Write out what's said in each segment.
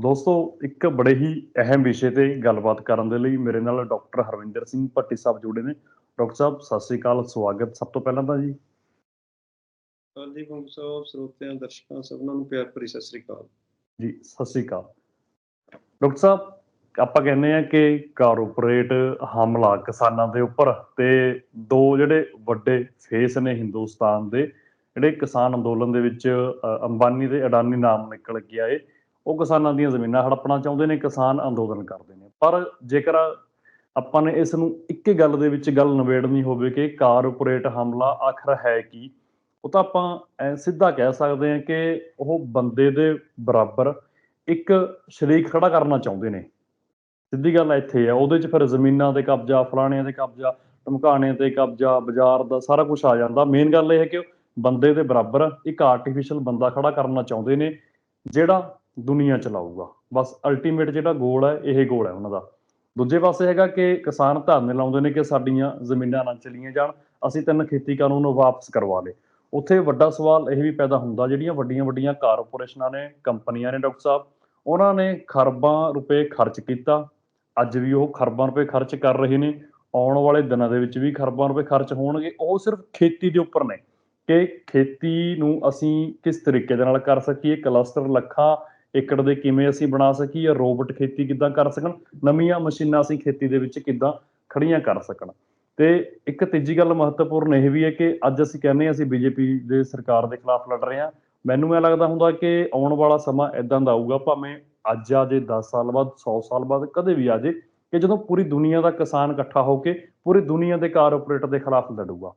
ਦੋਸਤੋ ਇੱਕ ਬੜੇ ਹੀ ਅਹਿਮ ਵਿਸ਼ੇ ਤੇ ਗੱਲਬਾਤ ਕਰਨ ਦੇ ਲਈ ਮੇਰੇ ਨਾਲ ਡਾਕਟਰ ਹਰਵਿੰਦਰ ਸਿੰਘ ਭੱਟੀ ਸਾਹਿਬ ਜੁੜੇ ਨੇ। ਡਾਕਟਰ ਸਾਹਿਬ ਸਤਿ ਸ੍ਰੀ ਅਕਾਲ ਸਵਾਗਤ ਸਭ ਤੋਂ ਪਹਿਲਾਂ ਤਾਂ ਜੀ। ਹਾਂਜੀ ਸਾਹਿਬ ਸਰੋਤਿਆਂ ਦਰਸ਼ਕਾਂ ਸਭਨਾਂ ਨੂੰ ਪਿਆਰ ਭਰੀ ਸਤਿ ਸ੍ਰੀ ਅਕਾਲ। ਜੀ ਸਤਿ ਸ੍ਰੀ ਅਕਾਲ। ਡਾਕਟਰ ਸਾਹਿਬ ਆਪਾਂ ਕਹਿੰਦੇ ਆ ਕਿ ਕਾਰਪੋਰੇਟ ਹਮਲਾ ਕਿਸਾਨਾਂ ਦੇ ਉੱਪਰ ਤੇ ਦੋ ਜਿਹੜੇ ਵੱਡੇ ਫੇਸ ਨੇ ਹਿੰਦੁਸਤਾਨ ਦੇ ਜਿਹੜੇ ਕਿਸਾਨ ਅੰਦੋਲਨ ਦੇ ਵਿੱਚ ਅੰਬਾਨੀ ਤੇ ਅਡਾਨੀ ਨਾਮ ਨਿਕਲ ਕੇ ਆਏ। ਉਹ ਕਿਸਾਨਾਂ ਦੀਆਂ ਜ਼ਮੀਨਾਂ ਹੜਪਣਾ ਚਾਹੁੰਦੇ ਨੇ, ਕਿਸਾਨ ਅੰਦੋਲਨ ਕਰਦੇ ਨੇ। ਪਰ ਜੇਕਰ ਆਪਾਂ ਨੇ ਇਸ ਨੂੰ ਇੱਕੇ ਗੱਲ ਦੇ ਵਿੱਚ ਗੱਲ ਨਿਬੇੜਨੀ ਹੋਵੇ ਕਿ ਕਾਰਪੋਰੇਟ ਹਮਲਾ ਆਖਰ ਹੈ ਕੀ, ਉਹ ਤਾਂ ਆਪਾਂ ਐਂ ਸਿੱਧਾ ਕਹਿ ਸਕਦੇ ਹਾਂ ਕਿ ਉਹ ਬੰਦੇ ਦੇ ਬਰਾਬਰ ਇੱਕ ਸ਼ਰੀਕ ਖੜਾ ਕਰਨਾ ਚਾਹੁੰਦੇ ਨੇ। ਸਿੱਧੀ ਗੱਲ ਇੱਥੇ ਆ, ਉਹਦੇ 'ਚ ਫਿਰ ਜ਼ਮੀਨਾਂ ਤੇ ਕਬਜ਼ਾ, ਫਲਾਣਿਆਂ ਤੇ ਕਬਜ਼ਾ ਧਮਕਾਣੇ ਤੇ ਕਬਜ਼ਾ, ਬਾਜ਼ਾਰ ਦਾ ਸਾਰਾ ਕੁਝ ਆ ਜਾਂਦਾ। ਮੇਨ ਗੱਲ ਇਹ ਹੈ ਕਿ ਉਹ ਬੰਦੇ ਦੇ ਬਰਾਬਰ ਇੱਕ ਆਰਟੀਫੀਸ਼ੀਅਲ ਬੰਦਾ ਖੜਾ ਕਰਨਾ ਚਾਹੁੰਦੇ ਨੇ, ਜਿਹੜਾ ਦੁਨੀਆ ਚਲਾਊਗਾ। ਬਸ ਅਲਟੀਮੇਟ ਜਿਹੜਾ ਗੋਲ ਹੈ, ਇਹ ਗੋਲ ਹੈ ਉਹਨਾਂ ਦਾ। ਦੂਜੇ ਪਾਸੇ ਹੈਗਾ ਕਿ ਕਿਸਾਨ ਧਰਨੇ ਲਾਉਂਦੇ ਨੇ ਕਿ ਸਾਡੀਆਂ ਜ਼ਮੀਨਾਂ ਨਾ ਚਲੀਆਂ ਜਾਣ, ਅਸੀਂ ਤਿੰਨ ਖੇਤੀ ਕਾਨੂੰਨ ਨੂੰ ਵਾਪਸ ਕਰਵਾ ਲਏ। ਉੱਥੇ ਵੱਡਾ ਸਵਾਲ ਇਹ ਵੀ ਪੈਦਾ ਹੁੰਦਾ, ਜਿਹੜੀਆਂ ਵੱਡੀਆਂ ਵੱਡੀਆਂ ਕਾਰਪੋਰੇਸ਼ਨਾਂ ਨੇ, ਕੰਪਨੀਆਂ ਨੇ ਡਾਕਟਰ ਸਾਹਿਬ, ਉਹਨਾਂ ਨੇ ਖਰਬਾਂ ਰੁਪਏ ਖਰਚ ਕੀਤਾ। ਅੱਜ ਵੀ ਉਹ ਖਰਬਾਂ ਰੁਪਏ ਖਰਚ ਕਰ ਰਹੇ ਨੇ। ਆਉਣ ਵਾਲੇ ਦਿਨਾਂ ਦੇ ਵਿੱਚ ਵੀ ਖਰਬਾਂ ਰੁਪਏ ਖਰਚ ਹੋਣਗੇ। ਉਹ ਸਿਰਫ ਖੇਤੀ ਦੇ ਉੱਪਰ ਨੇ ਕਿ ਖੇਤੀ ਨੂੰ ਅਸੀਂ ਕਿਸ ਤਰੀਕੇ ਦੇ ਨਾਲ ਕਰ ਸਕੀਏ? ਕਲਸਟਰ, ਲੱਖਾਂ ਏਕੜ ਦੇ ਕਿਵੇਂ ਅਸੀਂ ਬਣਾ ਸਕੀਏ, ਰੋਬੋਟ ਖੇਤੀ ਕਿੱਦਾਂ ਕਰ ਸਕਣ, ਨਵੀਆਂ ਮਸ਼ੀਨਾਂ ਅਸੀਂ ਖੇਤੀ ਦੇ ਵਿੱਚ ਕਿੱਦਾਂ ਖੜੀਆਂ ਕਰ ਸਕਣ। ਤੇ ਇੱਕ ਤੀਜੀ ਗੱਲ ਮਹੱਤਵਪੂਰਨ ਇਹ ਵੀ ਹੈ ਕਿ ਅੱਜ ਅਸੀਂ ਕਹਿੰਦੇ ਹਾਂ, ਅਸੀਂ ਬੀਜੇਪੀ ਦੇ ਸਰਕਾਰ ਦੇ ਖਿਲਾਫ ਲੜ ਰਹੇ ਹਾਂ। ਮੈਨੂੰ ਇਹ ਲੱਗਦਾ ਹੁੰਦਾ ਕਿ ਆਉਣ ਵਾਲਾ ਸਮਾਂ ਇਦਾਂ ਦਾ ਆਊਗਾ, ਭਾਵੇਂ ਅੱਜ ਆ ਜੇ 10 ਸਾਲ ਬਾਅਦ 100 ਸਾਲ ਬਾਅਦ, ਕਦੇ ਵੀ ਆ ਜੇ, ਕਿ ਜਦੋਂ ਪੂਰੀ ਦੁਨੀਆ ਦਾ ਕਿਸਾਨ ਇਕੱਠਾ ਹੋ ਕੇ ਪੂਰੀ ਦੁਨੀਆ ਦੇ ਕਾਰਪੋਰੇਟਰ ਦੇ ਖਿਲਾਫ ਲੜੂਗਾ।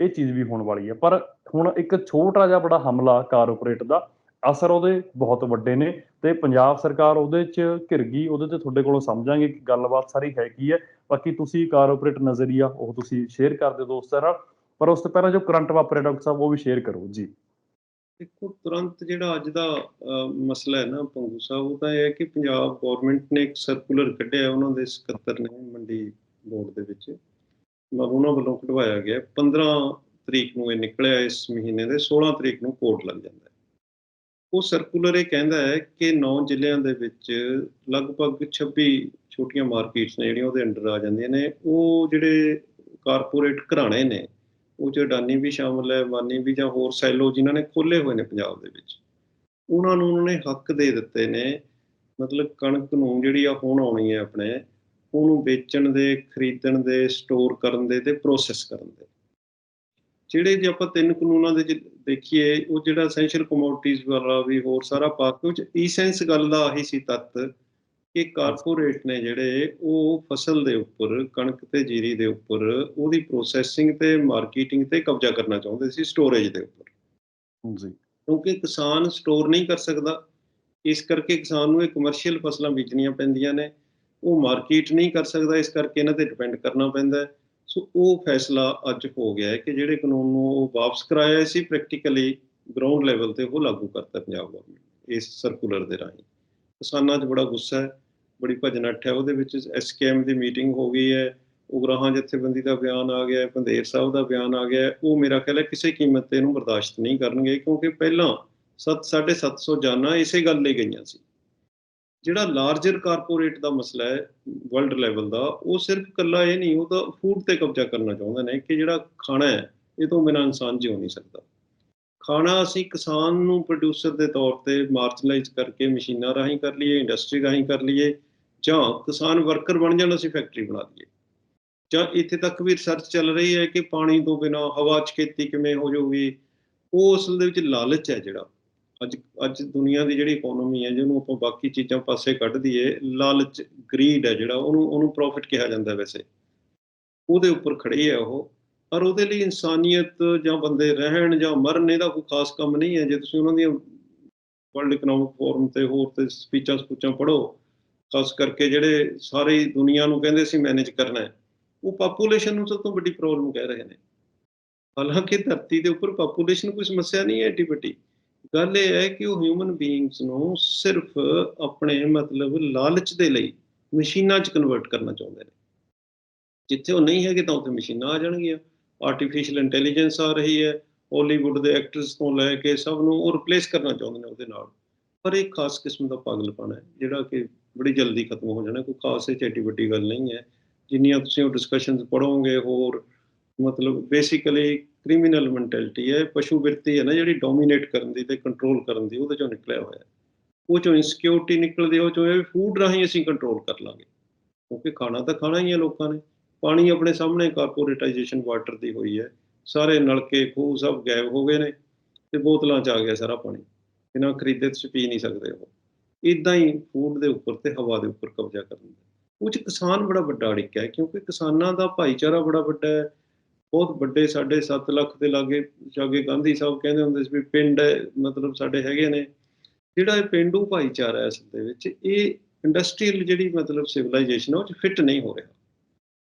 ਇਹ ਚੀਜ਼ ਵੀ ਹੋਣ ਵਾਲੀ ਹੈ। ਪਰ ਹੁਣ ਇੱਕ ਛੋਟਾ ਜਿਹਾ ਬੜਾ ਹਮਲਾ ਕਾਰਪੋਰੇਟ ਦਾ ਅਸਰ ਉਹਦੇ ਬਹੁਤ ਵੱਡੇ ਨੇ ਤੇ ਪੰਜਾਬ ਸਰਕਾਰ ਉਹਦੇ 'ਚ ਘਿਰ ਗਈ, ਉਹਦੇ ਤੇ ਤੁਹਾਡੇ ਕੋਲੋਂ ਸਮਝਾਂਗੇ ਕਿ ਗੱਲਬਾਤ ਸਾਰੀ ਹੈ ਕੀ ਹੈ। ਬਾਕੀ ਤੁਸੀਂ ਕਾਰਪੋਰੇਟ ਨਜ਼ਰੀਆ ਉਹ ਤੁਸੀਂ ਸ਼ੇਅਰ ਕਰ ਦਿਓ ਦੋਸਤਾਂ ਨਾਲ ਪਰ ਉਸ ਤੋਂ ਪਹਿਲਾਂ ਜੋ ਕਰੰਟ ਵਾਪਰਿਆ ਡਾਕਟਰ ਸਾਹਿਬ, ਉਹ ਵੀ ਸ਼ੇਅਰ ਕਰੋ ਜੀ। ਦੇਖੋ, ਤੁਰੰਤ ਜਿਹੜਾ ਅੱਜ ਦਾ ਮਸਲਾ ਹੈ ਨਾ ਪੰਗੂ ਸਾਹਿਬ, ਉਹ ਤਾਂ ਇਹ ਹੈ ਕਿ ਪੰਜਾਬ ਗਵਰਨਮੈਂਟ ਨੇ ਇੱਕ ਸਰਕੂਲਰ ਕੱਢਿਆ, ਉਹਨਾਂ ਦੇ ਸਕੱਤਰ ਨੇ ਮੰਡੀ ਬੋਰਡ ਦੇ ਵਿੱਚ। ਮੈਂ ਉਹਨਾਂ ਵੱਲੋਂ ਕਢਵਾਇਆ ਗਿਆ। 15 ਤਰੀਕ ਨੂੰ ਇਹ ਨਿਕਲਿਆ ਇਸ ਮਹੀਨੇ ਦੇ 16 ਤਰੀਕ ਨੂੰ ਕੋਰਟ ਲੱਗ ਜਾਂਦਾ ਉਹ ਸਰਕੂਲਰ ਇਹ ਕਹਿੰਦਾ ਹੈ ਕਿ 9 ਜ਼ਿਲ੍ਹਿਆਂ ਦੇ ਵਿੱਚ ਲਗਭਗ 26 ਛੋਟੀਆਂ ਮਾਰਕੀਟਸ ਨੇ ਜਿਹੜੀਆਂ ਉਹਦੇ ਅੰਡਰ ਆ ਜਾਂਦੀਆਂ ਨੇ, ਉਹ ਜਿਹੜੇ ਕਾਰਪੋਰੇਟ ਘਰਾਣੇ ਨੇ, ਉਹ 'ਚ ਅਡਾਨੀ ਵੀ ਸ਼ਾਮਲ ਹੈ ਵਾਨੀ ਵੀ ਜਾਂ ਹੋਰ ਸੈਲੋ ਜਿਨ੍ਹਾਂ ਨੇ ਖੋਲੇ ਹੋਏ ਨੇ ਪੰਜਾਬ ਦੇ ਵਿੱਚ, ਉਹਨਾਂ ਨੂੰ ਉਹਨਾਂ ਨੇ ਹੱਕ ਦੇ ਦਿੱਤੇ ਨੇ, ਮਤਲਬ ਕਣਕ ਨੂੰ ਜਿਹੜੀ ਆ ਹੁਣ ਆਉਣੀ ਹੈ ਆਪਣੇ, ਉਹਨੂੰ ਵੇਚਣ ਦੇ, ਖਰੀਦਣ ਦੇ ਸਟੋਰ ਕਰਨ ਦੇ ਤੇ ਪ੍ਰੋਸੈਸ ਕਰਨ ਦੇ। ਜਿਹੜੇ ਜੇ ਆਪਾਂ ਤਿੰਨ ਕਾਨੂੰਨਾਂ ਦੇ ਚ ਦੇਖੀਏ ਉਹ ਜਿਹੜਾ ਐਸੈਂਸ਼ੀਅਲ ਕਮੋਡਿਟੀਜ਼ ਵਾਲਾ ਵੀ ਹੋਰ ਸਾਰਾ ਪਾ ਕੇ ਉਹ ਚ ਈਸੈਂਸ ਗੱਲ ਦਾ ਆਹੀ ਸੀ ਤੱਤ ਕਿ ਕਾਰਪੋਰੇਟ ਨੇ ਜਿਹੜੇ ਉਹ ਫਸਲ ਦੇ ਉੱਪਰ ਕਣਕ ਤੇ ਜੀਰੀ ਦੇ ਉੱਪਰ ਉਹਦੀ ਪ੍ਰੋਸੈਸਿੰਗ ਤੇ ਮਾਰਕੀਟਿੰਗ ਤੇ ਕਬਜ਼ਾ ਕਰਨਾ ਚਾਹੁੰਦੇ ਸੀ ਸਟੋਰੇਜ ਦੇ ਉੱਪਰ। ਜੀ। ਕਿਉਂਕਿ ਕਿਸਾਨ ਸਟੋਰ ਨਹੀਂ ਕਰ ਸਕਦਾ। ਇਸ ਕਰਕੇ ਕਿਸਾਨ ਨੂੰ ਇਹ ਕਮਰਸ਼ੀਅਲ ਫਸਲਾਂ ਬੀਜਣੀਆਂ ਪੈਂਦੀਆਂ ਨੇ। ਉਹ ਮਾਰਕੀਟ ਨਹੀਂ ਕਰ ਸਕਦਾ ਇਸ ਕਰਕੇ ਇਹਨਾਂ ਤੇ ਡਿਪੈਂਡ ਕਰਨਾ ਪੈਂਦਾ ਹੈ। ਸੋ ਉਹ ਫੈਸਲਾ ਅੱਜ ਹੋ ਗਿਆ ਹੈ ਕਿ ਜਿਹੜੇ ਕਾਨੂੰਨ ਨੂੰ ਉਹ ਵਾਪਸ ਕਰਾਇਆ ਸੀ ਪ੍ਰੈਕਟੀਕਲੀ ਗਰਾਊਂਡ ਲੈਵਲ ਤੇ ਉਹ ਲਾਗੂ ਕਰਤਾ ਪੰਜਾਬ ਗਵਰਨਮੈਂਟ ਇਸ ਸਰਕੂਲਰ ਦੇ ਰਾਹੀਂ। ਕਿਸਾਨਾਂ 'ਚ ਬੜਾ ਗੁੱਸਾ ਹੈ, ਬੜੀ ਭਜਨ ਅੱਠ ਹੈ, ਉਹਦੇ ਵਿੱਚ ਐਸਕੇਐਮ ਦੀ ਮੀਟਿੰਗ ਹੋ ਗਈ ਹੈ, ਉਗਰਾਹਾਂ ਜਥੇਬੰਦੀ ਦਾ ਬਿਆਨ ਆ ਗਿਆ ਹੈ ਪੰਦੇਰ ਸਾਹਿਬ ਦਾ ਬਿਆਨ ਆ ਗਿਆ ਹੈ ਉਹ ਮੇਰਾ ਖਿਆਲ ਹੈ ਕਿਸੇ ਕੀਮਤ ਤੇ ਇਹਨੂੰ ਬਰਦਾਸ਼ਤ ਨਹੀਂ ਕਰਨਗੇ ਕਿਉਂਕਿ ਪਹਿਲਾਂ 7 750 ਜਾਨਾਂ ਇਸੇ ਗੱਲ ਲਈ ਗਈਆਂ ਸੀ। ਜਿਹੜਾ ਲਾਰਜਰ ਕਾਰਪੋਰੇਟ ਦਾ ਮਸਲਾ ਹੈ ਵਰਲਡ ਲੈਵਲ ਦਾ, ਉਹ ਸਿਰਫ ਕੱਲਾ ਇਹ ਨਹੀਂ, ਉਹ ਤਾਂ ਫੂਡ ਤੇ ਕਬਜ਼ਾ ਕਰਨਾ ਚਾਹੁੰਦੇ ਨੇ ਕਿ ਜਿਹੜਾ ਖਾਣਾ ਹੈ, ਇਹ ਤੋਂ ਬਿਨਾਂ ਇਨਸਾਨ ਜਿਉ ਨਹੀਂ ਸਕਦਾ। ਖਾਣਾ ਅਸੀਂ ਕਿਸਾਨ ਨੂੰ ਪ੍ਰੋਡਿਊਸਰ ਦੇ ਤੌਰ ਤੇ ਮਾਰਜਨਲਾਈਜ਼ ਕਰਕੇ ਮਸ਼ੀਨਾਂ ਰਾਹੀਂ ਕਰ ਲਈਏ ਇੰਡਸਟਰੀ ਰਾਹੀਂ ਕਰ ਲਈਏ, ਜਾਂ ਕਿਸਾਨ ਵਰਕਰ ਬਣ ਜਾਣ, ਅਸੀਂ ਫੈਕਟਰੀ ਬਣਾ ਲਈਏ ਜਾਂ ਇੱਥੇ ਤੱਕ ਵੀ ਰਿਸਰਚ ਚੱਲ ਰਹੀ ਹੈ ਕਿ ਪਾਣੀ ਤੋਂ ਬਿਨਾਂ ਹਵਾ 'ਚ ਖੇਤੀ ਕਿਵੇਂ ਹੋ ਜਾਊਗੀ, ਉਹ ਅਸਲ ਦੇ ਵਿੱਚ ਲਾਲਚ ਹੈ ਜਿਹੜਾ। ਅੱਜ ਅੱਜ ਦੁਨੀਆ ਦੀ ਜਿਹੜੀ ਇਕਨੋਮੀ ਹੈ, ਜਿਹਨੂੰ ਆਪਾਂ ਬਾਕੀ ਚੀਜ਼ਾਂ ਪਾਸੇ ਕੱਢ ਦਈਏ, ਲਾਲਚ ਗਰੀਡ ਹੈ ਜਿਹੜਾ, ਉਹਨੂੰ ਉਹਨੂੰ ਪ੍ਰੋਫਿਟ ਕਿਹਾ ਜਾਂਦਾ ਵੈਸੇ। ਉਹਦੇ ਉੱਪਰ ਖੜੀ ਹੈ ਉਹ। ਪਰ ਉਹਦੇ ਲਈ ਇਨਸਾਨੀਅਤ ਜਾਂ ਬੰਦੇ ਰਹਿਣ ਜਾਂ ਮਰਨ, ਇਹਦਾ ਕੋਈ ਖਾਸ ਕੰਮ ਨਹੀਂ ਹੈ। ਜੇ ਤੁਸੀਂ ਉਹਨਾਂ ਦੀਆਂ ਵਰਲਡ ਇਕਨੋਮਿਕ ਫੋਰਮ ਤੇ ਹੋਰ ਤੇ ਸਪੀਚਾਂ ਸਪੂਚਾਂ ਪੜ੍ਹੋ, ਖਾਸ ਕਰਕੇ ਜਿਹੜੇ ਸਾਰੀ ਦੁਨੀਆ ਨੂੰ ਕਹਿੰਦੇ ਸੀ ਮੈਨੇਜ ਕਰਨਾ ਹੈ, ਉਹ ਪਾਪੂਲੇਸ਼ਨ ਨੂੰ ਸਭ ਤੋਂ ਵੱਡੀ ਪ੍ਰੋਬਲਮ ਕਹਿ ਰਹੇ ਨੇ। ਹਾਲਾਂਕਿ ਧਰਤੀ ਦੇ ਉੱਪਰ ਪਾਪੂਲੇਸ਼ਨ ਕੋਈ ਸਮੱਸਿਆ ਨਹੀਂ ਹੈ, ਏਡੀ ਵੱਡੀ। ਗੱਲ ਇਹ ਹੈ ਕਿ ਉਹ ਹਿਊਮਨ ਬੀਇੰਗਸ ਨੂੰ ਸਿਰਫ ਆਪਣੇ ਮਤਲਬ ਲਾਲਚ ਦੇ ਲਈ ਮਸ਼ੀਨਾਂ 'ਚ ਕਨਵਰਟ ਕਰਨਾ ਚਾਹੁੰਦੇ ਨੇ। ਜਿੱਥੇ ਉਹ ਨਹੀਂ ਹੈਗੇ ਤਾਂ ਉੱਥੇ ਮਸ਼ੀਨਾਂ ਆ ਜਾਣਗੀਆਂ। ਆਰਟੀਫੀਸ਼ੀਅਲ ਇੰਟੈਲੀਜੈਂਸ ਆ ਰਹੀ ਹੈ ਹਾਲੀਵੁੱਡ ਦੇ ਐਕਟਰਸ ਤੋਂ ਲੈ ਕੇ ਸਭ ਨੂੰ ਉਹ ਰਿਪਲੇਸ ਕਰਨਾ ਚਾਹੁੰਦੇ ਨੇ ਉਹਦੇ ਨਾਲ। ਪਰ ਇਹ ਖਾਸ ਕਿਸਮ ਦਾ ਪਾਗਲਪਨ ਹੈ, ਜਿਹੜਾ ਕਿ ਬੜੀ ਜਲਦੀ ਖਤਮ ਹੋ ਜਾਣਾ, ਕੋਈ ਖਾਸ ਇਹ 'ਚ ਵੱਡੀ ਗੱਲ ਨਹੀਂ ਹੈ। ਜਿੰਨੀਆਂ ਤੁਸੀਂ ਉਹ ਡਿਸਕਸ਼ਨਸ ਪੜੋਗੇ ਹੋਰ ਮਤਲਬ ਬੇਸਿਕਲੀ ਕ੍ਰਿਮੀਨਲ ਮੈਂਟੈਲਿਟੀ ਹੈ, ਪਸ਼ੂ ਬਿਰਤੀ ਹੈ ਨਾ ਜਿਹੜੀ ਡੋਮੀਨੇਟ ਕਰਨ ਦੀ ਤੇ ਕੰਟਰੋਲ ਕਰਨ ਦੀ, ਉਹਦੇ ਚੋਂ ਨਿਕਲਿਆ ਹੋਇਆ ਹੈ। ਉਹ ਚੋਂ ਇਨਸਿਕਿਉਰਿਟੀ ਨਿਕਲਦੀ ਉਹ ਚੋਂ ਇਹ ਫੂਡ ਰਾਹੀਂ ਅਸੀਂ ਕੰਟਰੋਲ ਕਰ ਲਾਂਗੇ। ਕਿਉਂਕਿ ਖਾਣਾ ਤਾਂ ਖਾਣਾ ਹੀ ਹੈ ਲੋਕਾਂ ਨੇ। ਪਾਣੀ ਆਪਣੇ ਸਾਹਮਣੇ ਕਾਰਪੋਰੇਟਾਈਜੇਸ਼ਨ ਵਾਟਰ ਦੀ ਹੋਈ ਹੈ। ਸਾਰੇ ਨਲਕੇ, ਖੂਹ ਸਭ ਗਾਇਬ ਹੋ ਗਏ ਨੇ ਤੇ ਬੋਤਲਾਂ 'ਚ ਆ ਗਿਆ ਸਾਰਾ ਪਾਣੀ। ਇਹਨਾਂ ਖਰੀਦੇ ਤੁਸੀਂ ਪੀ ਨਹੀਂ ਸਕਦੇ ਉਹ। ਇਦਾਂ ਹੀ ਫੂਡ ਦੇ ਉੱਪਰ ਤੇ ਹਵਾ ਦੇ ਉੱਪਰ ਕਬਜ਼ਾ ਕਰਨ ਦਾ। ਉਹ 'ਚ ਕਿਸਾਨ ਬੜਾ ਵੱਡਾ ਅੜਿੱਕਾ ਹੈ, ਕਿਉਂਕਿ ਕਿਸਾਨਾਂ ਦਾ ਭਾਈਚਾਰਾ ਬੜਾ ਵੱਡਾ ਹੈ। ਬਹੁਤ ਵੱਡੇ ਸਾਡੇ 7 ਲੱਖ ਦੇ ਲਾਗੇ ਜਾਗੇ ਗਾਂਧੀ ਸਾਹਿਬ ਕਹਿੰਦੇ ਹੁੰਦੇ ਸੀ ਵੀ ਪਿੰਡ ਮਤਲਬ ਸਾਡੇ ਹੈਗੇ ਨੇ। ਜਿਹੜਾ ਇਹ ਪਿੰਡੂ ਭਾਈਚਾਰਾ ਹੈ ਅਸਲ ਦੇ ਵਿੱਚ, ਇਹ ਇੰਡਸਟਰੀਅਲ ਜਿਹੜੀ ਮਤਲਬ ਸਿਵਲਾਈਜੇਸ਼ਨ ਉਹ 'ਚ ਫਿੱਟ ਨਹੀਂ ਹੋ ਰਿਹਾ।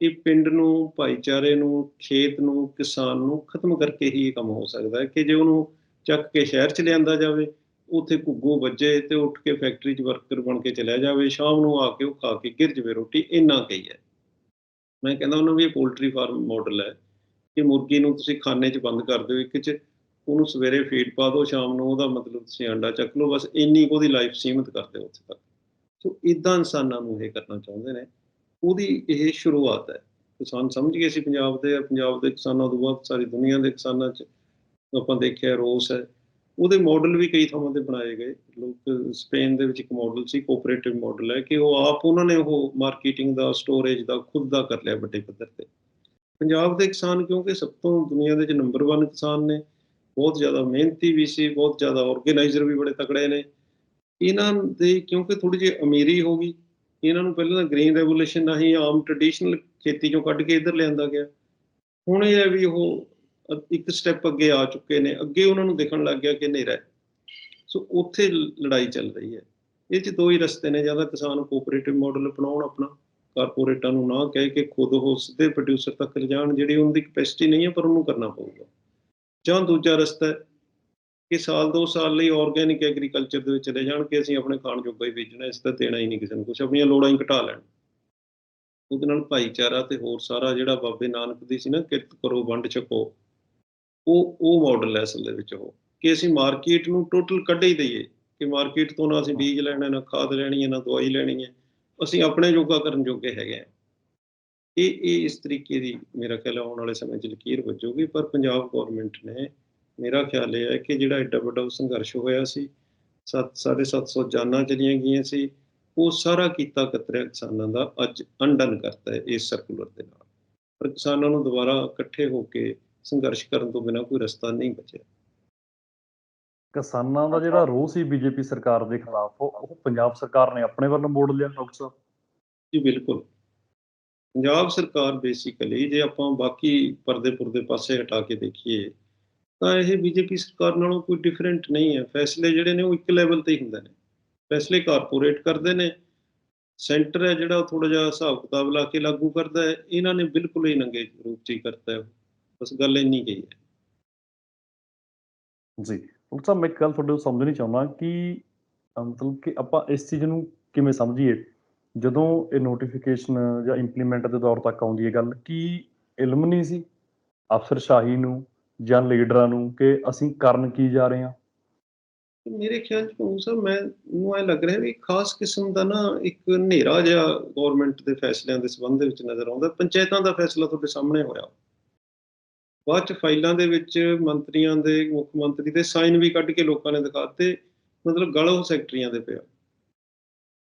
ਇਹ ਪਿੰਡ ਨੂੰ, ਭਾਈਚਾਰੇ ਨੂੰ, ਖੇਤ ਨੂੰ, ਕਿਸਾਨ ਨੂੰ ਖਤਮ ਕਰਕੇ ਹੀ ਇਹ ਕੰਮ ਹੋ ਸਕਦਾ ਹੈ ਕਿ ਜੇ ਉਹਨੂੰ ਚੱਕ ਕੇ ਸ਼ਹਿਰ 'ਚ ਲਿਆਂਦਾ ਜਾਵੇ, ਉੱਥੇ ਘੁੱਗੂ ਵੱਜੇ ਤੇ ਉੱਠ ਕੇ ਫੈਕਟਰੀ 'ਚ ਵਰਕਰ ਬਣ ਕੇ ਚਲਿਆ ਜਾਵੇ, ਸ਼ਾਮ ਨੂੰ ਆ ਕੇ ਉਹ ਖਾ ਕੇ ਗਿਰ ਜਵੇ ਰੋਟੀ, ਇੰਨਾ ਕਹੀ ਹੈ। ਮੈਂ ਕਹਿੰਦਾ ਉਹਨਾਂ ਵੀ ਇਹ ਪੋਲਟਰੀ ਫਾਰਮ ਮਾਡਲ ਹੈ। ਕਿ ਮੁਰਗੀ ਨੂੰ ਤੁਸੀਂ ਖਾਨੇ 'ਚ ਬੰਦ ਕਰ ਦਿਓ, ਇੱਕ 'ਚ ਉਹਨੂੰ ਸਵੇਰੇ ਫੀਡ ਪਾ ਦਿਓ, ਸ਼ਾਮ ਨੂੰ ਉਹਦਾ ਮਤਲਬ ਤੁਸੀਂ ਅੰਡਾ ਚੱਕ ਲਓ, ਬਸ ਇੰਨੀ ਉਹਦੀ ਲਾਈਫ ਸੀਮਿਤ ਕਰ ਦਿਓ ਉੱਥੇ ਤੱਕ। ਸੋ ਇਦਾਂ ਇਨਸਾਨਾਂ ਨੂੰ ਇਹ ਕਰਨਾ ਚਾਹੁੰਦੇ ਨੇ। ਉਹਦੀ ਇਹ ਸ਼ੁਰੂਆਤ ਹੈ। ਕਿਸਾਨ ਸਮਝ ਗਏ ਸੀ ਪੰਜਾਬ ਦੇ ਪੰਜਾਬ ਦੇ ਕਿਸਾਨਾਂ ਤੋਂ ਬਾਅਦ ਸਾਰੀ ਦੁਨੀਆ ਦੇ ਕਿਸਾਨਾਂ 'ਚ ਆਪਾਂ ਦੇਖਿਆ ਰੋਸ ਹੈ। ਉਹਦੇ ਮਾਡਲ ਵੀ ਕਈ ਥਾਵਾਂ ਤੇ ਬਣਾਏ ਗਏ। ਲੋਕ ਸਪੇਨ ਦੇ ਵਿੱਚ ਇੱਕ ਮਾਡਲ ਸੀ ਕੋਆਪਰੇਟਿਵ ਮਾਡਲ ਹੈ ਕਿ ਉਹ ਆਪ ਉਹਨਾਂ ਨੇ ਉਹ ਮਾਰਕੀਟਿੰਗ ਦਾ ਸਟੋਰੇਜ ਦਾ, ਖੁਦ ਦਾ ਕਰ ਲਿਆ ਵੱਡੇ ਪੱਧਰ ਤੇ। ਪੰਜਾਬ ਦੇ ਕਿਸਾਨ ਕਿਉਂਕਿ ਸਭ ਤੋਂ ਦੁਨੀਆ ਦੇ ਵਿੱਚ ਨੰਬਰ 1 ਕਿਸਾਨ ਨੇ, ਬਹੁਤ ਜ਼ਿਆਦਾ ਮਿਹਨਤੀ ਵੀ ਸੀ, ਬਹੁਤ ਜ਼ਿਆਦਾ ਆਰਗੇਨਾਈਜ਼ਰ ਵੀ ਬੜੇ ਤਕੜੇ ਨੇ। ਇਹਨਾਂ ਦੇ ਕਿਉਂਕਿ ਥੋੜੀ ਜਿਹੀ ਅਮੀਰੀ ਹੋ ਗਈ, ਇਹਨਾਂ ਨੂੰ ਪਹਿਲਾਂ ਤਾਂ ਗ੍ਰੀਨ ਰੈਵੋਲੂਸ਼ਨ ਨਹੀਂ ਆਮ ਟ੍ਰੈਡੀਸ਼ਨਲ ਖੇਤੀ ਚੋਂ ਕੱਢ ਕੇ ਇੱਧਰ ਲਿਆਂਦਾ ਗਿਆ। ਹੁਣ ਇਹ ਹੈ ਵੀ ਉਹ ਇੱਕ ਸਟੈਪ ਅੱਗੇ ਆ ਚੁੱਕੇ ਨੇ, ਅੱਗੇ ਉਹਨਾਂ ਨੂੰ ਦੇਖਣ ਲੱਗ ਗਿਆ ਕਿ ਹਨੇਰਾ ਹੈ। ਸੋ ਉੱਥੇ ਲੜਾਈ ਚੱਲ ਰਹੀ ਹੈ। ਇਹ ਚ ਦੋ ਹੀ ਰਸਤੇ ਨੇ, ਜਾਂ ਤਾਂ ਕਿਸਾਨ ਕੋਆਪਰੇਟਿਵ ਮਾਡਲ ਅਪਣਾਉਣ ਆਪਣਾ ਕਾਰਪੋਰੇਟਾਂ ਨੂੰ ਨਾ ਕਹਿ ਕੇ ਖੁਦ ਉਹ ਸਿੱਧੇ ਪ੍ਰੋਡਿਊਸਰ ਤੱਕ ਲਿਜਾਣ ਜਿਹੜੀ ਉਹਨਾਂ ਦੀ ਕਪੈਸਿਟੀ ਨਹੀਂ ਹੈ, ਪਰ ਉਹਨੂੰ ਕਰਨਾ ਪਊਗਾ। ਜਾਂ ਦੂਜਾ ਰਸਤਾ ਹੈ ਕਿ ਸਾਲ ਦੋ ਸਾਲ ਲਈ ਆਰਗੇਨਿਕ ਐਗਰੀਕਲਚਰ ਦੇ ਵਿੱਚ ਚਲੇ ਜਾਣ ਕਿ ਅਸੀਂ ਆਪਣੇ ਖਾਣ ਜੋਗਾ ਹੀ ਬੀਜਣਾ, ਇਸ ਦਾ ਦੇਣਾ ਹੀ ਨਹੀਂ ਕਿਸੇ ਨੂੰ ਕੁਝ ਆਪਣੀਆਂ ਲੋੜਾਂ ਹੀ ਘਟਾ ਲੈਣ। ਉਹਦੇ ਨਾਲ ਭਾਈਚਾਰਾ ਤੇ ਹੋਰ ਸਾਰਾ ਜਿਹੜਾ ਬਾਬੇ ਨਾਨਕ ਦੀ ਸੀ ਨਾ, ਕਿਰਤ ਕਰੋ, ਵੰਡ ਛਕੋ, ਉਹ ਉਹ ਮਾਡਲ ਹੈ ਅਸਲ ਦੇ ਵਿੱਚ ਉਹ। ਕਿ ਅਸੀਂ ਮਾਰਕੀਟ ਨੂੰ ਟੋਟਲ ਕੱਢ ਹੀ ਦਈਏ, ਕਿ ਮਾਰਕੀਟ ਤੋਂ ਨਾ ਅਸੀਂ ਬੀਜ ਲੈਣਾ, ਨਾ ਖਾਦ ਲੈਣੀ ਹੈ, ਨਾ ਦਵਾਈ ਲੈਣੀ ਹੈ। ਅਸੀਂ ਆਪਣੇ ਜੋਗਾ ਕਰਨ ਜੋਗੇ ਹੈਗੇ ਆ ਇਹ ਇਹ ਇਸ ਤਰੀਕੇ ਦੀ ਮੇਰਾ ਖਿਆਲ ਆਉਣ ਵਾਲੇ ਸਮੇਂ 'ਚ ਲਕੀਰ ਵੱਜੂਗੀ, ਪਰ ਪੰਜਾਬ ਗਵਰਨਮੈਂਟ ਨੇ ਮੇਰਾ ਖਿਆਲ ਇਹ ਹੈ ਕਿ ਜਿਹੜਾ ਐਡਾ ਵੱਡਾ ਸੰਘਰਸ਼ ਹੋਇਆ ਸੀ, ਸੱਤ, ਸਾਢੇ ਸੱਤ ਸੌ ਜਾਨਾਂ ਚਲੀਆਂ ਗਈਆਂ ਸੀ, ਉਹ ਸਾਰਾ ਕੀਤਾ ਕਤਰਿਆ ਕਿਸਾਨਾਂ ਦਾ ਅੱਜ ਅੰਡਨ ਕਰਤਾ ਹੈ ਇਸ ਸਰਕੂਲਰ ਦੇ ਨਾਲ। ਪਰ ਕਿਸਾਨਾਂ ਨੂੰ ਦੁਬਾਰਾ ਇਕੱਠੇ ਹੋ ਕੇ ਸੰਘਰਸ਼ ਕਰਨ ਤੋਂ ਬਿਨਾਂ ਕੋਈ ਰਸਤਾ ਨਹੀਂ ਬਚਿਆ। ਕਿਸਾਨਾਂ ਦਾ ਜਿਹੜਾ ਰੋਹ ਸੀ ਬੀਜੇਪੀ ਸਰਕਾਰ ਦੇ ਖਿਲਾਫ ਉਹ ਪੰਜਾਬ ਸਰਕਾਰ ਨੇ ਆਪਣੇ ਵੱਲ ਮੋੜ ਲਿਆ ਡਾਕਟਰ ਸਾਹਿਬ? ਜੀ ਬਿਲਕੁਲ। ਪੰਜਾਬ ਸਰਕਾਰ ਬੇਸਿਕਲੀ ਜੇ ਆਪਾਂ ਬਾਕੀ ਪਰਦੇ ਪੁਰਦੇ ਪਾਸੇ ਹਟਾ ਕੇ ਦੇਖੀਏ ਤਾਂ ਇਹ ਬੀਜੇਪੀ ਸਰਕਾਰ ਨਾਲੋਂ ਕੋਈ ਡਿਫਰੈਂਟ ਨਹੀਂ ਹੈ। ਫੈਸਲੇ ਜਿਹੜੇ ਨੇ ਉਹ ਇੱਕ ਲੈਵਲ ਤੇ ਹੀ ਹੁੰਦੇ ਨੇ। ਫੈਸਲੇ ਕਾਰਪੋਰੇਟ ਕਰਦੇ ਨੇ। ਸੈਂਟਰ ਹੈ ਜਿਹੜਾ ਉਹ ਥੋੜਾ ਜਿਹਾ ਹਿਸਾਬ ਕਿਤਾਬ ਲਾ ਕੇ ਲਾਗੂ ਕਰਦਾ ਹੈ। ਇਹਨਾਂ ਨੇ ਬਿਲਕੁਲ ਹੀ ਨੰਗੇ ਰੂਪ 'ਚ ਹੀ ਕਰਤਾ ਹੈ। ਬਸ ਗੱਲ ਇੰਨੀ ਕਹੀ ਹੈ। ਜੀ। ਡਾਕਟਰ ਸਾਹਿਬ ਮੈਂ ਇੱਕ ਗੱਲ ਤੁਹਾਡੇ ਤੋਂ ਸਮਝਣੀ ਚਾਹੁੰਦਾ ਕਿ ਮਤਲਬ ਕਿ ਆਪਾਂ ਇਸ ਚੀਜ਼ ਨੂੰ ਕਿਵੇਂ ਸਮਝੀਏ? ਜਦੋਂ ਇਹ ਨੋਟੀਫਿਕੇਸ਼ਨ ਜਾਂ ਇੰਪਲੀਮੈਂਟ ਦੇ ਦੌਰ ਤੱਕ ਆਉਂਦੀ ਹੈ ਗੱਲ, ਕੀ ਇਲਮ ਨਹੀਂ ਸੀ? ਅਫਸਰਸ਼ਾਹੀ ਨੂੰ ਜਾਂ ਲੀਡਰਾਂ ਨੂੰ ਕਿ ਅਸੀਂ ਕਰਨ ਕੀ ਜਾ ਰਹੇ ਹਾਂ? ਮੇਰੇ ਖਿਆਲ ਚ ਕਹੂੰ ਸਰ ਮੈਂ ਨੂੰ ਐ ਲੱਗ ਰਿਹਾ ਵੀ ਖਾਸ ਕਿਸਮ ਦਾ ਨਾ ਇੱਕ ਹਨੇਰਾ ਜਿਹਾ ਗਵਰਨਮੈਂਟ ਦੇ ਫੈਸਲਿਆਂ ਦੇ ਸੰਬੰਧ ਦੇ ਵਿੱਚ ਨਜ਼ਰ ਆਉਂਦਾ, ਪੰਚਾਇਤਾਂ ਦਾ ਫੈਸਲਾ ਤੁਹਾਡੇ ਸਾਹਮਣੇ ਹੋਇਆ। ਬਾਅਦ ਚ ਫਾਈਲਾਂ ਦੇ ਵਿੱਚ ਮੰਤਰੀਆਂ ਦੇ, ਮੁੱਖ ਮੰਤਰੀ ਦੇ ਸਾਈਨ ਵੀ ਕੱਢ ਕੇ ਲੋਕਾਂ ਨੇ ਦਿਖਾਤੇ, ਮਤਲਬ ਗਲ ਸੈਕਟਰੀਆਂ ਦੇ ਪਿਆ।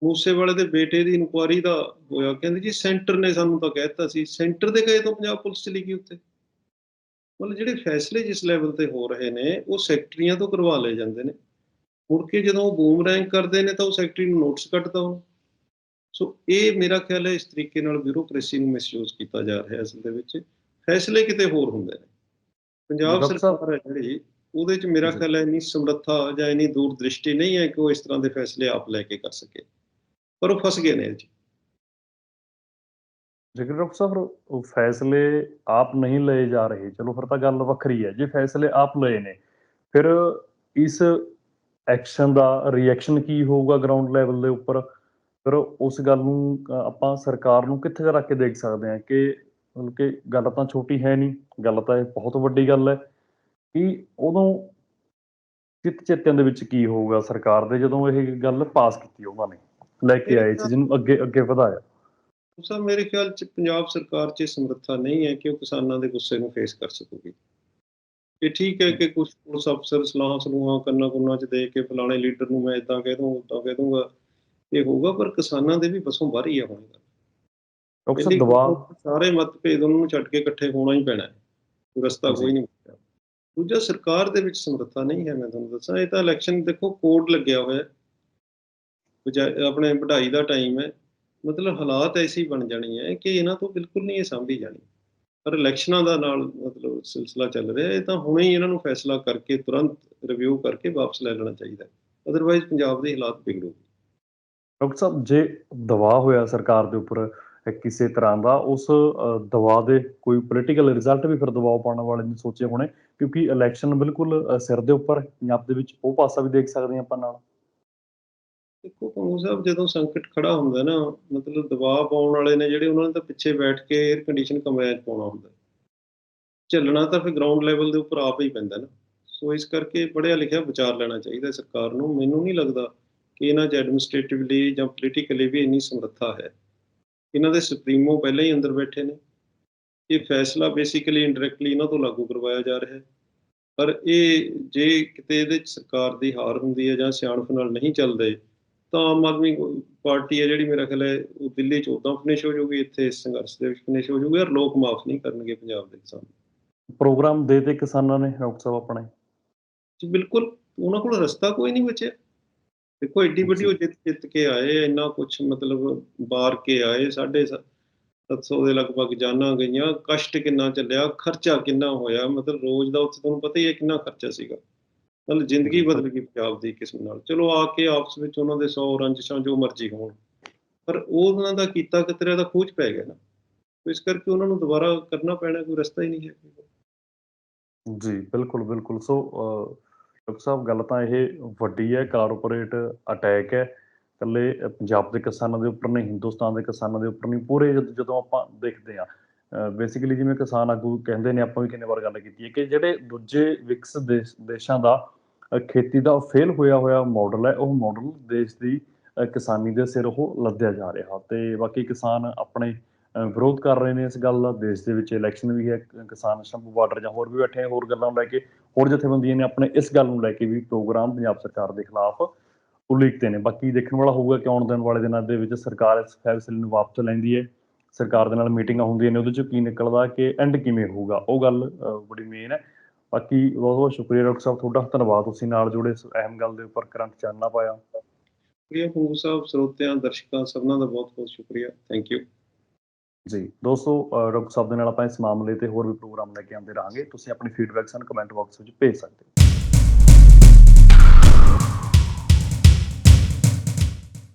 ਮੂਸੇਵਾਲੇ ਦੇ ਬੇਟੇ ਦੀ ਇਨਕੁਆਰੀ ਦਾ ਹੋਇਆ, ਕਹਿੰਦੇ ਜੀ ਸੈਂਟਰ ਨੇ ਸਾਨੂੰ ਤਾਂ ਕਹਿਤਾ ਸੀ, ਸੈਂਟਰ ਦੇ ਗਏ ਤੋਂ ਪੰਜਾਬ ਪੁਲਿਸ ਚਲੀ ਗਈ ਉੱਤੇ ਮਤਲਬ ਜਿਹੜੇ ਫੈਸਲੇ ਜਿਸ ਲੈਵਲ ਤੇ ਹੋ ਰਹੇ ਨੇ, ਉਹ ਸੈਕਟਰੀਆਂ ਤੋਂ ਕਰਵਾ ਲਏ ਜਾਂਦੇ ਨੇ। ਮੁੜ ਕੇ ਜਦੋਂ ਉਹ ਬੂਮ ਰੈਂਕ ਕਰਦੇ ਨੇ ਤਾਂ ਉਹ ਸੈਕਟਰੀ ਨੂੰ ਨੋਟਿਸ ਕੱਟਦਾ ਉਹ। ਸੋ ਇਹ ਮੇਰਾ ਖਿਆਲ ਹੈ ਇਸ ਤਰੀਕੇ ਨਾਲ ਬਿਊਰੋਕ੍ਰੇਸੀ ਨੂੰ ਮਿਸਯੂਜ਼ ਕੀਤਾ ਜਾ ਰਿਹਾ ਅਸਲ ਦੇ ਵਿੱਚ। ਫੈਸਲੇ ਕਿਤੇ ਹੋਰ ਹੁੰਦੇ ਨੇ। ਪੰਜਾਬ ਸਰਕਾਰ ਹੈ ਜਿਹੜੀ ਉਹਦੇ 'ਚ ਮੇਰਾ ਜੀ। ਖਿਆਲ ਹੈ ਇੰਨੀ ਸਮਰੱਥਾ ਜਾਂ ਇੰਨੀ ਦੂਰ ਦ੍ਰਿਸ਼ਟੀ ਨਹੀਂ ਹੈ ਕਿ ਉਹ ਇਸ ਤਰ੍ਹਾਂ ਦੇ ਫੈਸਲੇ ਆਪ ਲੈ ਕੇ ਕਰ ਸਕੇ। ਪਰ ਉਹ ਫਸ ਗਏ ਨੇ 'ਚ ਜੇਕਰ ਡਾਕਟਰ ਸਾਹਿਬ ਉਹ ਫੈਸਲੇ ਆਪ ਨਹੀਂ ਲਏ ਜਾ ਰਹੇ। ਚਲੋ ਫਿਰ ਤਾਂ ਗੱਲ ਵੱਖਰੀ ਹੈ। ਜੇ ਫੈਸਲੇ ਆਪ ਲਏ ਨੇ ਫਿਰ ਇਸ ਐਕਸ਼ਨ ਦਾ ਰਿਐਕਸ਼ਨ ਕੀ ਹੋਊਗਾ ਗਰਾਊਂਡ ਲੈਵਲ ਦੇ ਉੱਪਰ? ਫਿਰ ਉਸ ਗੱਲ ਨੂੰ ਆਪਾਂ ਸਰਕਾਰ ਨੂੰ ਕਿੱਥੇ ਰੱਖ ਕੇ ਦੇਖ ਸਕਦੇ ਹਾਂ ਕਿ ਮਤਲਬ ਕਿ ਗੱਲ ਤਾਂ ਛੋਟੀ ਹੈ ਨਹੀਂ, ਗੱਲ ਤਾਂ ਇਹ ਬਹੁਤ ਵੱਡੀ ਗੱਲ ਹੈ ਕਿ ਉਦੋਂ ਚਿੱਤ ਚੇਤਿਆਂ ਦੇ ਵਿੱਚ ਕੀ ਹੋਊਗਾ, ਸਰਕਾਰ ਦੇ ਜਦੋਂ ਇਹ ਗੱਲ ਪਾਸ ਕੀਤੀ ਉਹਨਾਂ ਨੇ, ਲੈ ਕੇ ਆਏ ਚੀਜ਼ ਨੂੰ ਅੱਗੇ ਅੱਗੇ ਵਧਾਇਆ। ਸਰ, ਮੇਰੇ ਖਿਆਲ ਚ ਪੰਜਾਬ ਸਰਕਾਰ ਚ ਇਹ ਸਮਰੱਥਾ ਨਹੀਂ ਹੈ ਕਿ ਉਹ ਕਿਸਾਨਾਂ ਦੇ ਗੁੱਸੇ ਨੂੰ ਫੇਸ ਕਰ ਸਕੂਗੀ। ਇਹ ਠੀਕ ਹੈ ਕਿ ਕੁਝ ਪੁਲਿਸ ਅਫਸਰ ਸਲਾਹਾਂ ਸਲੂਹਾਂ ਕੰਨਾਂ ਕੁੰਨਾਂ ਚ ਦੇ ਕੇ ਫਲਾਣੇ ਲੀਡਰ ਨੂੰ ਮੈਂ ਇਦਾਂ ਕਹਿ ਦੂੰ ਉਦਾਂ ਕਹਿ ਦੂੰਗਾ, ਇਹ ਹੋਊਗਾ, ਪਰ ਕਿਸਾਨਾਂ ਦੇ ਵੀ ਬਸੋਂ ਬਾਹਰ ਹੀ ਆ ਹੋਣਗਾ ਸਾਹਿਬ ਪਹਿਲੀ ਦਬਾਅ ਸਾਰੇ ਮਤਭੇਦ ਉਹਨਾਂ ਨੂੰ ਛੱਡ ਕੇ ਇਕੱਠੇ ਹੋਣਾ ਹੀ ਪੈਣਾ ਹੈ। ਕੋਈ ਰਸਤਾ। ਕੋਈ ਨਹੀਂ ਦੂਜਾ ਸਰਕਾਰ ਦੇ ਵਿੱਚ ਸਮਰੱਥਾ ਨਹੀਂ ਹੈ ਮੈਂ ਤੁਹਾਨੂੰ ਦੱਸਾਂ। ਇਹ ਤਾਂ ਇਲੈਕਸ਼ਨ ਦੇਖੋ ਕੋਡ ਲੱਗਿਆ ਹੋਇਆ ਹੈ। ਆਪਣੇ ਵਢਾਈ ਦਾ ਟਾਈਮ ਹੈ। ਮਤਲਬ ਹਾਲਾਤ ਐਸੀ ਬਣ ਜਾਣੀ ਹੈ ਕਿ ਇਹਨਾਂ ਤੋਂ ਬਿਲਕੁਲ ਨਹੀਂ ਇਹ ਸਾਂਭੀ ਜਾਣੀ। ਪਰ ਇਲੈਕਸ਼ਨਾਂ ਦਾ ਨਾਲ ਮਤਲਬ ਸਿਲਸਿਲਾ ਚੱਲ ਰਿਹਾ ਇਹ ਤਾਂ ਹੁਣੇ ਹੀ ਇਹਨਾਂ ਨੂੰ ਫੈਸਲਾ ਕਰਕੇ ਤੁਰੰਤ ਰਿਵਿਊ ਕਰਕੇ ਵਾਪਸ ਲੈ ਲੈਣਾ ਚਾਹੀਦਾ ਅਦਰਵਾਈਜ਼ ਪੰਜਾਬ ਦੇ ਹਾਲਾਤ ਵਿਗੜੂ ਡਾਕਟਰ ਸਾਹਿਬ ਜੇ ਦਬਾਅ ਹੋਇਆ ਸਰਕਾਰ ਦੇ ਉੱਪਰ ਕਿਸੇ ਤਰ੍ਹਾਂ ਦਾ ਉਸ ਅ, ਦੇ ਕੋਈ ਪੋਲੀਟੀਕਲ ਰਿਜ਼ਲਟ ਵੀ ਫਿਰ ਦਬਾਅ ਪਾਉਣ ਵਾਲੇ ਨੇ ਸੋਚੇ ਹੋਣੇ ਕਿਉਂਕਿ ਇਲੈਕਸ਼ਨ ਬਿਲਕੁਲ ਸਿਰ ਦੇ ਉੱਪਰ ਪੰਜਾਬ ਦੇ ਵਿੱਚ ਉਹ ਪਾਸਾ ਵੀ ਦੇਖ ਸਕਦੇ ਹਾਂ ਆਪਾਂ ਨਾਲ। ਦੇਖੋ ਪੰਗੂ ਸਾਹਿਬ ਜਦੋਂ ਸੰਕਟ ਖੜਾ ਹੁੰਦਾ ਨਾ ਮਤਲਬ ਦਬਾਅ ਪਾਉਣ ਵਾਲੇ ਨੇ ਜਿਹੜੇ ਉਹਨਾਂ ਨੇ ਤਾਂ ਪਿੱਛੇ ਬੈਠ ਕੇ 에ਅਰ ਕੰਡੀਸ਼ਨ ਕਮਰਿਆਂ 'ਚ ਪਾਉਣਾ ਹੁੰਦਾ। ਝੱਲਣਾ ਤਾਂ ਫਿਰ ਗਰਾਊਂਡ ਲੈਵਲ ਦੇ ਉੱਪਰ ਆਪ ਹੀ ਪੈਂਦਾ ਨਾ। ਸੋ ਇਸ ਕਰਕੇ ਪੜ੍ਹਿਆ ਲਿਖਿਆ ਵਿਚਾਰ ਲੈਣਾ ਚਾਹੀਦਾ ਸਰਕਾਰ ਨੂੰ। ਮੈਨੂੰ ਨਹੀਂ ਲੱਗਦਾ ਕਿ ਇਹਨਾਂ 'ਚ ਐਡਮਿਨਿਸਟ੍ਰੇਟਿਵਲੀ ਜਾਂ ਪੋਲੀਟੀਕਲੀ ਵੀ ਇੰਨੀ ਸਮਰੱਥਾ ਹੈ। ਇਹਨਾਂ ਦੇ ਸੁਪਰੀਮੋ ਪਹਿਲਾਂ ਹੀ ਅੰਦਰ ਬੈਠੇ ਨੇ। ਇਹ ਫੈਸਲਾ ਬੇਸਿਕਲੀ ਇਨਡਾਇਰੈਕਟਲੀ ਇਹਨਾਂ ਤੋਂ ਲਾਗੂ ਕਰਵਾਇਆ ਜਾ ਰਿਹਾ ਹੈ। ਪਰ ਇਹ ਜੇ ਕਿਤੇ ਇਹਦੇ 'ਚ ਸਰਕਾਰ ਦੀ ਹਾਰ ਹੁੰਦੀ ਹੈ ਜਾਂ ਸਿਆਣਪ ਨਾਲ ਨਹੀਂ ਚੱਲਦੇ ਤਾਂ ਆਮ ਆਦਮੀ ਪਾਰਟੀ ਹੈ ਜਿਹੜੀ ਮੇਰਾ ਖਿਆਲ ਹੈ ਉਹ ਦਿੱਲੀ 'ਚ ਉਦਾਂ ਫਿਨਿਸ਼ ਹੋ ਜਾਊਗੀ ਇੱਥੇ ਇਸ ਸੰਘਰਸ਼ ਦੇ ਵਿੱਚ ਫਿਨਿਸ਼ ਹੋ ਜਾਊਗੀ ਔਰ ਲੋਕ ਮਾਫ ਨਹੀਂ ਕਰਨਗੇ ਪੰਜਾਬ ਦੇ ਕਿਸਾਨ। ਪ੍ਰੋਗਰਾਮ ਦੇ ਤੇ ਕਿਸਾਨਾਂ ਨੇ ਡਾਕਟਰ ਸਾਹਿਬ ਆਪਣੇ? ਜੀ ਬਿਲਕੁਲ ਉਹਨਾਂ ਕੋਲ ਰਸਤਾ ਕੋਈ ਨਹੀਂ ਬਚਿਆ। ਦੇਖੋ ਏਡੀ ਵੱਡੀ ਉਹ ਜਿੱਤ ਜਿੱਤ ਕੇ ਆਏ ਇੰਨਾ ਕੁਝ ਮਤਲਬ ਬਾਰ ਕੇ ਆਏ ਸਾਢੇ 700 ਦੇ ਲਗਭਗ ਜਾਨਾਂ ਗਈਆਂ ਕਸ਼ਟ ਕਿੰਨਾ ਚੱਲਿਆ ਖਰਚਾ ਕਿੰਨਾ ਹੋਇਆ ਮਤਲਬ ਰੋਜ਼ ਦਾ ਉੱਥੇ ਤੁਹਾਨੂੰ ਪਤਾ ਹੀ ਹੈ ਕਿੰਨਾ ਖਰਚਾ ਸੀਗਾ। ਮਤਲਬ ਜ਼ਿੰਦਗੀ ਬਦਲ ਗਈ ਪੰਜਾਬ ਦੀ ਕਿਸਮ ਨਾਲ। ਚਲੋ ਆ ਕੇ ਆਪਸ ਵਿੱਚ ਉਹਨਾਂ ਦੇ 100 ਰੰਜਿਸ਼ਾਂ ਜੋ ਮਰਜ਼ੀ ਹੋਣ ਪਰ ਉਹ ਉਹਨਾਂ ਦਾ ਕੀਤਾ ਕਤਰਿਆ ਦਾ ਖੋਜ ਪੈ ਗਿਆ ਨਾ। ਇਸ ਕਰਕੇ ਉਹਨਾਂ ਨੂੰ ਦੁਬਾਰਾ ਕਰਨਾ ਪੈਣਾ ਕੋਈ ਰਸਤਾ ਹੀ ਨਹੀਂ ਹੈ। ਜੀ ਬਿਲਕੁਲ ਬਿਲਕੁਲ। ਸੋ ਡਾਕਟਰ ਸਾਹਿਬ, ਗੱਲ ਤਾਂ ਇਹ ਵੱਡੀ ਹੈ ਕਾਰਪੋਰੇਟ ਅਟੈਕ ਹੈ। ਇਕੱਲੇ ਪੰਜਾਬ ਦੇ ਕਿਸਾਨਾਂ ਦੇ ਉੱਪਰ ਨਹੀਂ, ਹਿੰਦੁਸਤਾਨ ਦੇ ਕਿਸਾਨਾਂ ਦੇ ਉੱਪਰ ਨਹੀਂ, ਪੂਰੇ ਜਦੋਂ ਆਪਾਂ ਦੇਖਦੇ ਆ ਬੇਸਿਕਲੀ ਜਿਵੇਂ ਕਿਸਾਨ ਆਗੂ ਕਹਿੰਦੇ ਨੇ, ਆਪਾਂ ਵੀ ਕਿੰਨੇ ਵਾਰ ਗੱਲ ਕੀਤੀ ਹੈ ਕਿ ਜਿਹੜੇ ਦੂਜੇ ਵਿਕਸਿਤ ਦੇਸ਼, ਦੇਸ਼ਾਂ ਦਾ ਖੇਤੀ ਦਾ ਫੇਲ ਹੋਇਆ ਹੋਇਆ ਮਾਡਲ ਹੈ, ਉਹ ਮਾਡਲ ਦੇਸ਼ ਦੀ ਕਿਸਾਨੀ ਦੇ ਸਿਰ ਉਹ ਲੱਦਿਆ ਜਾ ਰਿਹਾ। ਤੇ ਬਾਕੀ ਕਿਸਾਨ ਆਪਣੇ ਵਿਰੋਧ ਕਰ ਰਹੇ ਨੇ ਇਸ ਗੱਲ ਦਾ, ਦੇਸ਼ ਦੇ ਵਿੱਚ ਇਲੈਕਸ਼ਨ ਵੀ ਹੈ, ਕਿਸਾਨ ਸ਼ੰਭੂ ਬਾਰਡਰ ਜਾਂ ਹੋਰ ਵੀ ਬੈਠੇ ਹੋਰ ਗੱਲਾਂ ਨੂੰ ਲੈ ਕੇ, ਹੋਰ ਜਥੇਬੰਦੀਆਂ ਨੇ ਆਪਣੇ ਇਸ ਗੱਲ ਨੂੰ ਲੈ ਕੇ ਵੀ ਪ੍ਰੋਗਰਾਮ ਪੰਜਾਬ ਸਰਕਾਰ ਦੇ ਖਿਲਾਫ ਉਲੀਕਤੇ ਨੇ। ਬਾਕੀ ਦੇਖਣ ਵਾਲਾ ਹੋਊਗਾ ਕਿ ਆਉਣ ਦੇਣ ਵਾਲੇ ਦਿਨਾਂ ਦੇ ਵਿੱਚ ਸਰਕਾਰ ਇਸ ਫੈਸਲੇ ਨੂੰ ਵਾਪਸ ਲੈਂਦੀ ਹੈ, ਸਰਕਾਰ ਦੇ ਨਾਲ ਮੀਟਿੰਗਾਂ ਹੁੰਦੀਆਂ ਨੇ, ਉਹਦੇ ਚੋਂ ਕੀ ਨਿਕਲਦਾ ਕਿ ਐਂਡ ਕਿਵੇਂ ਹੋਊਗਾ, ਉਹ ਗੱਲ ਬੜੀ ਮੇਨ ਹੈ। ਬਾਕੀ ਬਹੁਤ ਬਹੁਤ ਸ਼ੁਕਰੀਆ ਡਾਕਟਰ ਸਾਹਿਬ, ਤੁਹਾਡਾ ਧੰਨਵਾਦ, ਤੁਸੀਂ ਨਾਲ ਜੁੜੇ ਇਸ ਅਹਿਮ ਗੱਲ ਦੇ ਉੱਪਰ ਕਰੰਟ ਚਾਨਣਾ ਪਾਇਆ। ਸ਼ੁਕਰੀਆ ਪੰਗੂ ਸਾਹਿਬ, ਸਰੋਤਿਆਂ, ਦਰਸ਼ਕਾਂ, ਸਭਨਾਂ ਦਾ ਬਹੁਤ ਬਹੁਤ ਸ਼ੁਕਰੀਆ। ਥੈਂਕ ਯੂ ਜੀ, ਦੋਸਤੋ ਡਾਕਟਰ ਸਾਹਿਬ ਦੇ ਨਾਲ ਆਪਾਂ ਇਸ ਮਾਮਲੇ ਤੇ ਹੋਰ ਵੀ ਪ੍ਰੋਗਰਾਮ ਲੈ ਕੇ ਆਉਂਦੇ ਰਹਾਂਗੇ। ਤੁਸੀਂ ਆਪਣੀ ਫੀਡਬੈਕ ਸਾਨੂੰ ਕਮੈਂਟ ਬਾਕਸ ਵਿੱਚ ਭੇਜ ਸਕਦੇ ਹੋ।